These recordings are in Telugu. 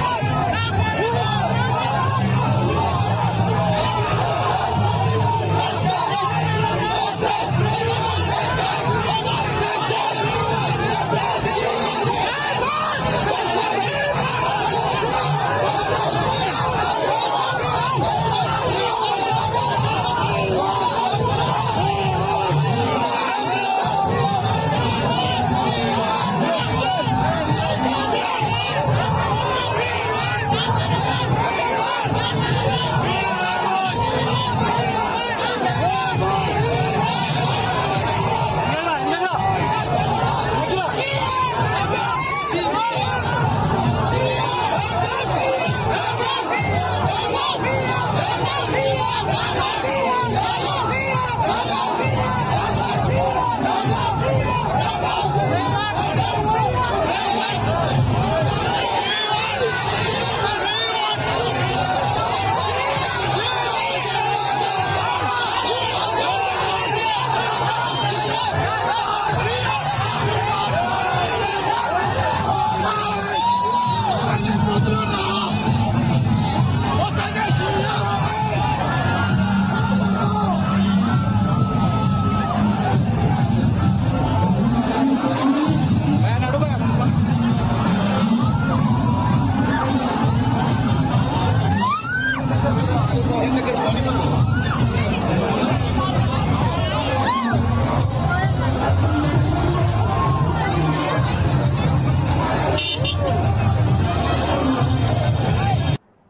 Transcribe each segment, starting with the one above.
Oh, Vamos!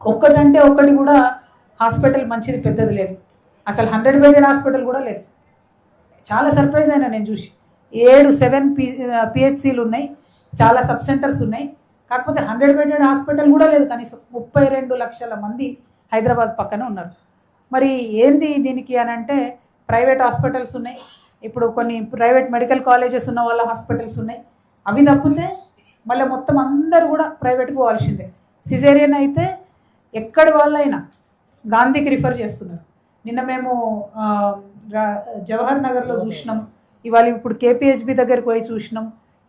ఒక్కటంటే ఒక్కటి కూడా హాస్పిటల్ మంచిది పెద్దది లేదు. అసలు హండ్రెడ్ బెడెడ్ హాస్పిటల్ కూడా లేదు. చాలా సర్ప్రైజ్ అయినా నేను చూసి. ఏడు సెవెన్ పి పిహెచ్సిలు ఉన్నాయి. చాలా సబ్ సెంటర్స్ ఉన్నాయి. కాకపోతే హండ్రెడ్ బెడెడ్ హాస్పిటల్ కూడా లేదు. కనీసం ముప్పై రెండు లక్షల మంది హైదరాబాద్ పక్కన ఉన్నారు. మరి ఏంది దీనికి అని అంటే ప్రైవేట్ హాస్పిటల్స్ ఉన్నాయి. ఇప్పుడు కొన్ని ప్రైవేట్ మెడికల్ కాలేజెస్ ఉన్న వాళ్ళ హాస్పిటల్స్ ఉన్నాయి. అవి తప్పితే మళ్ళీ మొత్తం అందరూ కూడా ప్రైవేట్కి పోవాల్సిందే. సిజేరియన్ అయితే ఎక్కడి వాళ్ళైనా గాంధీకి రిఫర్ చేస్తున్నారు. నిన్న మేము జవహర్ నగర్లో చూసినాం. ఇవాళ ఇప్పుడు కేపీహెచ్బి దగ్గరికి పోయి చూసినాం.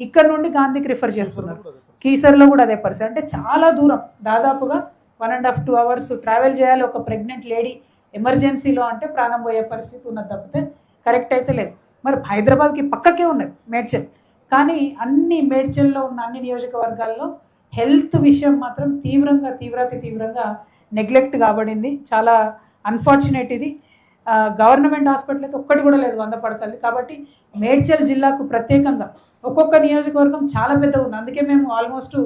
ఇక్కడ నుండి గాంధీకి రిఫర్ చేస్తున్నారు. కీసర్లో కూడా అదే పరిస్థితి. అంటే చాలా దూరం. దాదాపుగా one and half two hours travel చేయాలి ఒక ప్రెగ్నెంట్ లేడీ. ఎమర్జెన్సీలో అంటే ప్రాణం పోయే పరిస్థితి ఉన్నది తప్పితే కరెక్ట్ అయితే లేదు. మరి హైదరాబాద్కి పక్కకే ఉన్నాయి మేడ్చల్. కానీ అన్ని మేడ్చల్లో ఉన్న అన్ని నియోజకవర్గాల్లో హెల్త్ విషయం మాత్రం తీవ్రంగా తీవ్రత తీవ్రంగా నెగ్లెక్ట్ కాబడింది. చాలా అన్ఫార్చునేట్ ఇది. గవర్నమెంట్ హాస్పిటల్ అయితే ఒక్కటి కూడా లేదు వంద పడకలు కాబట్టి మేడ్చల్ జిల్లాకు ప్రత్యేకంగా ఒక్కొక్క నియోజకవర్గం చాలా పెద్దగా ఉంది. అందుకే మేము ఆల్మోస్ట్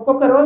ఒక్కొక్క రోజు